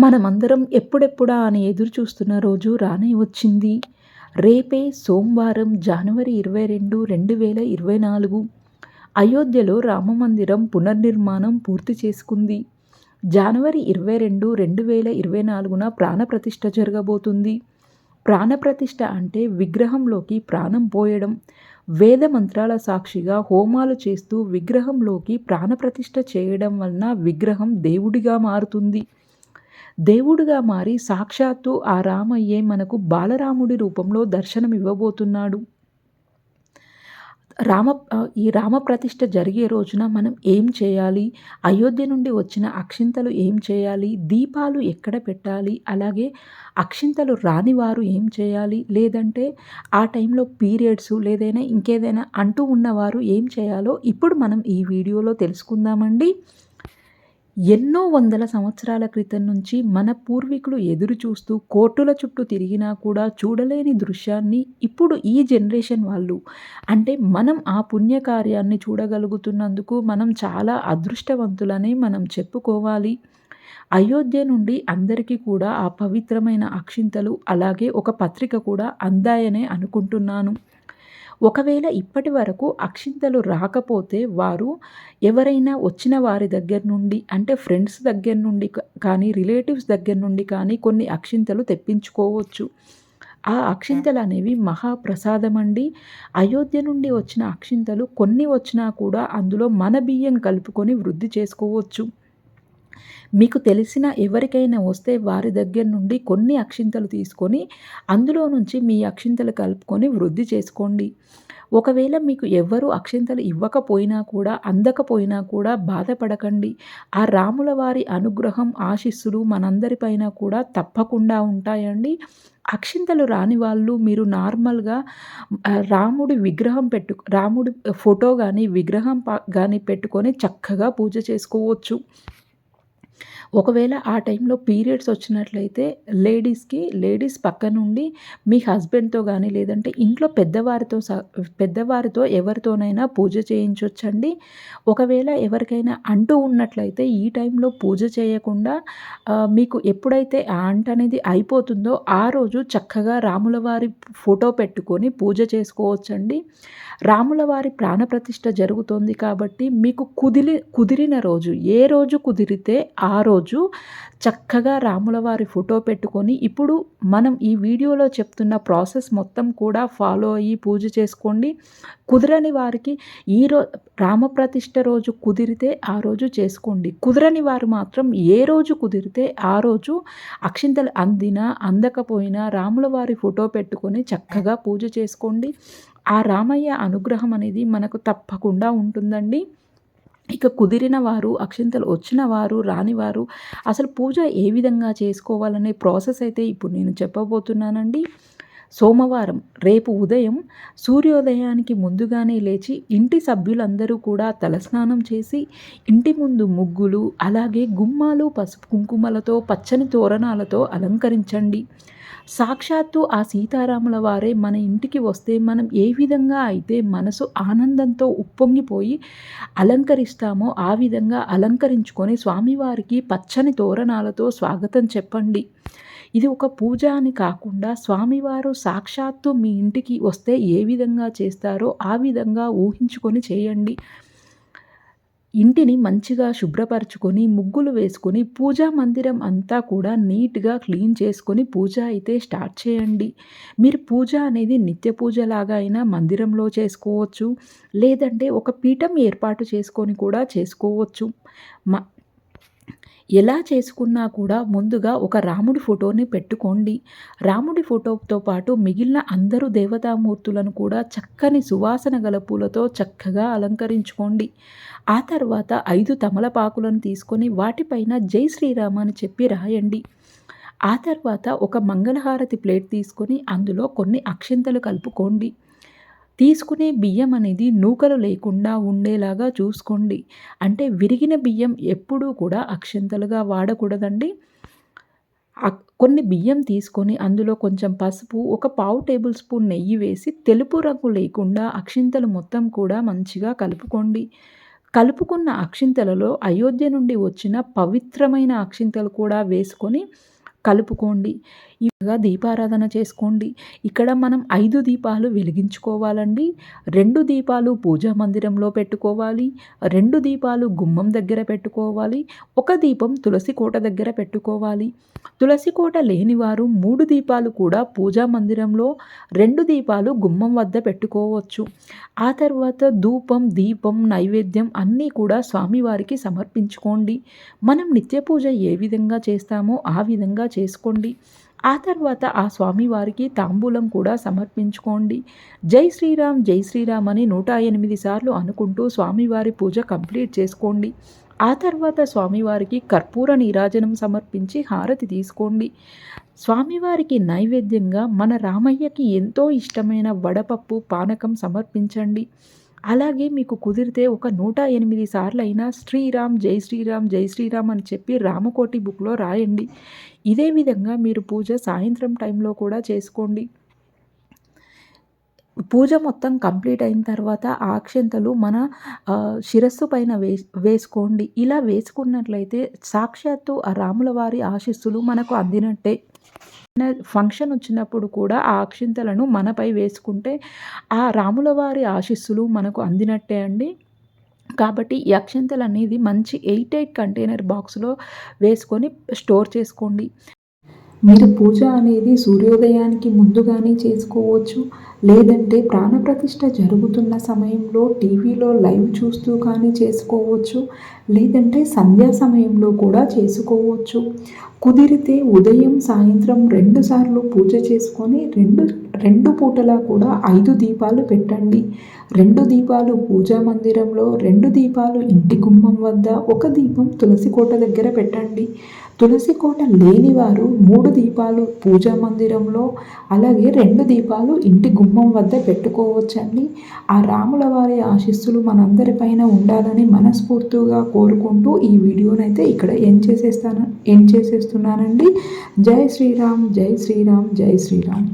మనమందరం ఎప్పుడెప్పుడా అని ఎదురు చూస్తున్న రోజు రానే వచ్చింది. రేపే సోమవారం జనవరి ఇరవై రెండు రెండు వేల ఇరవై నాలుగు. అయోధ్యలో రామమందిరం పునర్నిర్మాణం పూర్తి చేసుకుంది. జనవరి ఇరవై రెండు రెండు వేల ఇరవై నాలుగున ప్రాణప్రతిష్ఠ జరగబోతుంది. ప్రాణప్రతిష్ఠ అంటే విగ్రహంలోకి ప్రాణం పోయడం. వేద మంత్రాల సాక్షిగా హోమాలు చేస్తూ విగ్రహంలోకి ప్రాణప్రతిష్ఠ చేయడం వలన విగ్రహం దేవుడిగా మారుతుంది. దేవుడుగా మారి సాక్షాత్తు ఆ రామయ్యే మనకు బాలరాముడి రూపంలో దర్శనం ఇవ్వబోతున్నాడు. రామ ఈ రామప్రతిష్ఠ జరిగే రోజున మనం ఏం చేయాలి? అయోధ్య నుండి వచ్చిన అక్షింతలు ఏం చేయాలి? దీపాలు ఎక్కడ పెట్టాలి? అలాగే అక్షింతలు రాని వారు ఏం చేయాలి? లేదంటే ఆ టైంలో పీరియడ్స్ లేదైనా ఇంకేదైనా అంటూ ఉన్నవారు ఏం చేయాలో ఇప్పుడు మనం ఈ వీడియోలో తెలుసుకుందామండి. ఎన్నో వందల సంవత్సరాల క్రితం నుంచి మన పూర్వీకులు ఎదురు చూస్తూ కోర్టుల చుట్టూ తిరిగినా కూడా చూడలేని దృశ్యాన్ని ఇప్పుడు ఈ జనరేషన్ వాళ్ళు. అంటే మనం ఆ పుణ్యకార్యాన్ని చూడగలుగుతున్నందుకు మనం చాలా అదృష్టవంతులనే మనం చెప్పుకోవాలి. అయోధ్య నుండి అందరికీ కూడా ఆ పవిత్రమైన అక్షింతలు అలాగే ఒక పత్రిక కూడా అందాయనే అనుకుంటున్నాను. ఒకవేళ ఇప్పటి వరకు అక్షింతలు రాకపోతే వారు ఎవరైనా వచ్చిన వారి దగ్గర నుండి అంటే ఫ్రెండ్స్ దగ్గర నుండి కానీ రిలేటివ్స్ దగ్గర నుండి కానీ కొన్ని అక్షింతలు తెప్పించుకోవచ్చు. ఆ అక్షింతలు అనేవి మహాప్రసాదం అండి అయోధ్య నుండి వచ్చిన అక్షింతలు కొన్ని వచ్చినా కూడా అందులో మన బియ్యం కలుపుకొని వృద్ధి చేసుకోవచ్చు. మీకు తెలిసిన ఎవరికైనా వస్తే వారి దగ్గర నుండి కొన్ని అక్షింతలు తీసుకొని అందులో నుంచి మీ అక్షింతలు కలుపుకొని వృద్ధి చేసుకోండి. ఒకవేళ మీకు ఎవ్వరూ అక్షింతలు ఇవ్వకపోయినా కూడా అందకపోయినా కూడా బాధపడకండి. ఆ రాముల వారి అనుగ్రహం ఆశిస్సులు మనందరిపైన కూడా తప్పకుండా ఉంటాయండి. అక్షింతలు రాని వాళ్ళు మీరు నార్మల్గా రాముడి విగ్రహం పెట్టు రాముడి ఫోటో కానీ విగ్రహం కానీ పెట్టుకొని చక్కగా పూజ చేసుకోవచ్చు. ఒకవేళ ఆ టైంలో పీరియడ్స్ వచ్చినట్లయితే లేడీస్కి లేడీస్ పక్క నుండి మీ హస్బెండ్తో కానీ లేదంటే ఇంట్లో పెద్దవారితో పెద్దవారితో ఎవరితోనైనా పూజ చేయించవచ్చండి ఒకవేళ ఎవరికైనా అంటూ ఉన్నట్లయితే ఈ టైంలో పూజ చేయకుండా మీకు ఎప్పుడైతే ఆ అంట అనేది అయిపోతుందో ఆ రోజు చక్కగా రాముల వారి ఫోటో పెట్టుకొని పూజ చేసుకోవచ్చండి. రాముల వారి ప్రాణప్రతిష్ఠ జరుగుతోంది కాబట్టి మీకు కుదిరి కుదిరిన రోజు ఏ రోజు కుదిరితే ఆ రోజు రోజు చక్కగా రాముల వారి ఫోటో పెట్టుకొని ఇప్పుడు మనం ఈ వీడియోలో చెప్తున్న ప్రాసెస్ మొత్తం కూడా ఫాలో అయ్యి పూజ చేసుకోండి. కుదరని వారికి ఈ రో రామప్రతిష్ఠ రోజు కుదిరితే ఆ రోజు చేసుకోండి. కుదరని వారు మాత్రం ఏ రోజు కుదిరితే ఆ రోజు అక్షింతలు అందినా అందకపోయినా రాముల వారి ఫోటో పెట్టుకొని చక్కగా పూజ చేసుకోండి. ఆ రామయ్య అనుగ్రహం అనేది మనకు తప్పకుండా ఉంటుందండి. ఇక కుదిరిన వారు అక్షింతలు వచ్చిన వారు రానివారు అసలు పూజ ఏ విధంగా చేసుకోవాలనే ప్రాసెస్ అయితే ఇప్పుడు నేను చెప్పబోతున్నానండి. సోమవారం రేపు ఉదయం సూర్యోదయానికి ముందుగానే లేచి ఇంటి సభ్యులందరూ కూడా తలస్నానం చేసి ఇంటి ముందు ముగ్గులు అలాగే గుమ్మాలు పసుపు కుంకుమలతో పచ్చని తోరణాలతో అలంకరించండి. సాక్షాత్తు ఆ సీతారాముల వారే మన ఇంటికి వస్తే మనం ఏ విధంగా అయితే మనసు ఆనందంతో ఉప్పొంగిపోయి అలంకరిస్తామో ఆ విధంగా అలంకరించుకొని స్వామివారికి పచ్చని తోరణాలతో స్వాగతం చెప్పండి. ఇది ఒక పూజ అని కాకుండా స్వామివారు సాక్షాత్తు మీ ఇంటికి వస్తే ఏ విధంగా చేస్తారో ఆ విధంగా ఊహించుకొని చేయండి. ఇంటిని మంచిగా శుభ్రపరచుకొని ముగ్గులు వేసుకొని పూజా మందిరం అంతా కూడా నీట్గా క్లీన్ చేసుకొని పూజ అయితే స్టార్ట్ చేయండి. మీరు పూజ అనేది నిత్య పూజలాగా అయినా మందిరంలో చేసుకోవచ్చు. లేదంటే ఒక పీఠం ఏర్పాటు చేసుకొని కూడా చేసుకోవచ్చు. మ ఎలా చేసుకున్నా కూడా ముందుగా ఒక రాముడి ఫోటోని పెట్టుకోండి. రాముడి ఫోటోతో పాటు మిగిలిన అందరూ దేవతామూర్తులను కూడా చక్కని సువాసన గల పూలతో చక్కగా అలంకరించుకోండి. ఆ తర్వాత ఐదు తమలపాకులను తీసుకొని వాటిపైన జై శ్రీరామ అని చెప్పి రాయండి. ఆ తర్వాత ఒక మంగళహారతి ప్లేట్ తీసుకొని అందులో కొన్ని అక్షింతలు కలుపుకోండి. తీసుకునే బియ్యం అనేది నూకలు లేకుండా ఉండేలాగా చూసుకోండి. అంటే విరిగిన బియ్యం ఎప్పుడూ కూడా అక్షింతలుగా వాడకూడదండి. కొన్ని బియ్యం తీసుకొని అందులో కొంచెం పసుపు ఒక పావు టేబుల్ స్పూన్ నెయ్యి వేసి తెలుపు రంగు లేకుండా అక్షింతలు మొత్తం కూడా మంచిగా కలుపుకోండి. కలుపుకున్న అక్షింతలలో అయోధ్య నుండి వచ్చిన పవిత్రమైన అక్షింతలు కూడా వేసుకొని కలుపుకోండి. దీపారాధన చేసుకోండి. ఇక్కడ మనం ఐదు దీపాలు వెలిగించుకోవాలండి. రెండు దీపాలు పూజా మందిరంలో పెట్టుకోవాలి. రెండు దీపాలు గుమ్మం దగ్గర పెట్టుకోవాలి. ఒక దీపం తులసి కోట దగ్గర పెట్టుకోవాలి. తులసి కోట లేనివారు మూడు దీపాలు కూడా పూజా మందిరంలో రెండు దీపాలు గుమ్మం వద్ద పెట్టుకోవచ్చు. ఆ తర్వాత ధూపం దీపం నైవేద్యం అన్నీ కూడా స్వామివారికి సమర్పించుకోండి. మనం నిత్య పూజ ఏ విధంగా చేస్తామో ఆ విధంగా చేసుకోండి. ఆ తర్వాత ఆ స్వామివారికి తాంబూలం కూడా సమర్పించుకోండి. జై శ్రీరామ్ జై శ్రీరామ్ అని నూట ఎనిమిది సార్లు అనుకుంటూ స్వామివారి పూజ కంప్లీట్ చేసుకోండి. ఆ తర్వాత స్వామివారికి కర్పూర నీరాజనం సమర్పించి హారతి తీసుకోండి. స్వామివారికి నైవేద్యంగా మన రామయ్యకి ఎంతో ఇష్టమైన వడపప్పు పానకం సమర్పించండి. అలాగే మీకు కుదిరితే ఒక నూట ఎనిమిది సార్లు అయినా శ్రీరామ్ జై శ్రీరామ్ జై శ్రీరామ్ అని చెప్పి రామకోటి బుక్లో రాయండి. ఇదే విధంగా మీరు పూజ సాయంత్రం టైంలో కూడా చేసుకోండి. పూజ మొత్తం కంప్లీట్ అయిన తర్వాత ఆ అక్షంతలు మన శిరస్సు పైన వే వేసుకోండి. ఇలా వేసుకున్నట్లయితే సాక్షాత్తు ఆ రాముల వారి ఆశీస్సులు మనకు అందినట్టే. ఫంక్షన్ వచ్చినప్పుడు కూడా ఆ అక్షింతలను మనపై వేసుకుంటే ఆ రాముల వారి ఆశీస్సులు మనకు అందినట్టే అండి. కాబట్టి ఈ అక్షింతలు అనేది మంచి ఎయిట్ ఎయిట్ కంటైనర్ బాక్స్లో వేసుకొని స్టోర్ చేసుకోండి. మీరు పూజ అనేది సూర్యోదయానికి ముందుగానే చేసుకోవచ్చు. లేదంటే ప్రాణప్రతిష్ఠ జరుగుతున్న సమయంలో టీవీలో లైవ్ చూస్తూ కానీ చేసుకోవచ్చు. లేదంటే సంధ్యా సమయంలో కూడా చేసుకోవచ్చు. కుదిరితే ఉదయం సాయంత్రం రెండుసార్లు పూజ చేసుకొని రెండు రెండు పూటలా కూడా ఐదు దీపాలు పెట్టండి. రెండు దీపాలు పూజా మందిరంలో రెండు దీపాలు ఇంటి గుమ్మం వద్ద ఒక దీపం తులసి కోట దగ్గర పెట్టండి. తులసి కోట లేనివారు మూడు దీపాలు పూజా మందిరంలో అలాగే రెండు దీపాలు ఇంటి గుమ్మం వద్ద పెట్టుకోవచ్చండి. ఆ రాముల వారి ఆశీస్సులు మనందరిపైన ఉండాలని మనస్ఫూర్తిగా కోరుకుంటూ ఈ వీడియోనైతే ఇక్కడ ఏం చేసేస్తాను ఏం చేసేస్తున్నానండి? జై శ్రీరామ్ జై శ్రీరామ్ జై శ్రీరామ్.